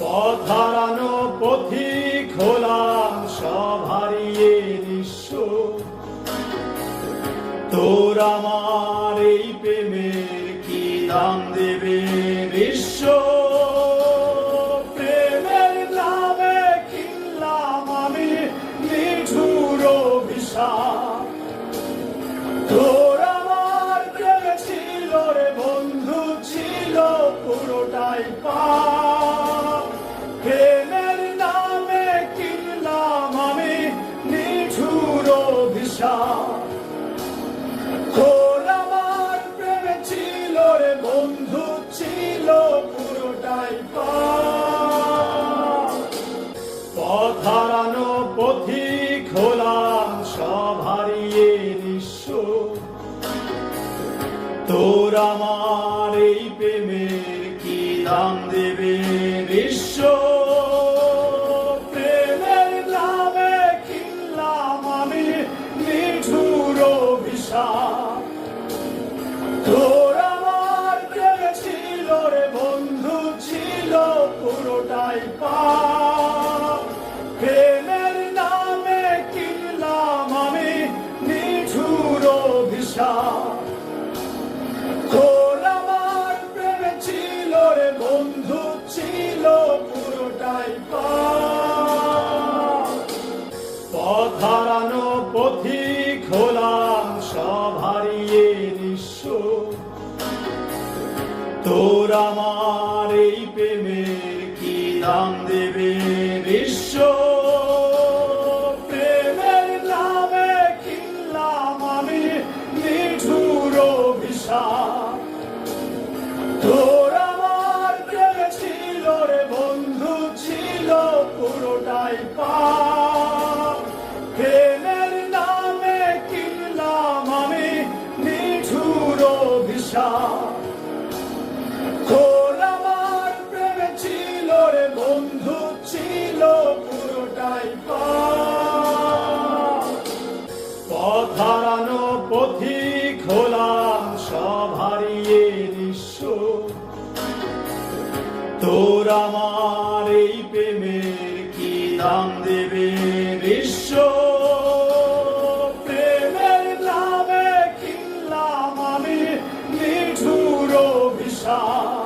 পথ হারানো পথি খোলা সব হারিয়ে নিঃস্ব। তোর আমার এই প্রেমের কি দাম দেবে? পুরোটাই পাপ পথ হারানো পথি খোলা, সব হারিয়ে নিঃস্ব। তোর আমার এই প্রেমের কি দাম দেবে বিশ্ব পুরোটাই পাপ। প্রেমের নামে কিনলাম আমি নিঠুর অভিশাপ। প্রেমে ছিল রে বন্ধু, ছিল পুরোটাই পাপ। পথ হারানো পথি খোলা সব হারিয়ে নিঃস্ব। তোর আমার এই দাম দেবে বিশ্ব, প্রেমের নামে কিনলাম আমি নিঠুর অভিশাপ। তোর আমার প্রেমে ছিল রে বন্ধু, ছিল পুরোটাই পাপ। প্রেমের নামে কিনলাম আমি নিঠুর অভিশাপ। হুজুর আমার এই প্রেমের কি দাম দেবে বিশ্ব? প্রেমের নামে কিনলাম আমি নিঠুর অভিশাপ।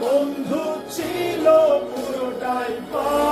বন্ধু ছিল পুরোটাই পা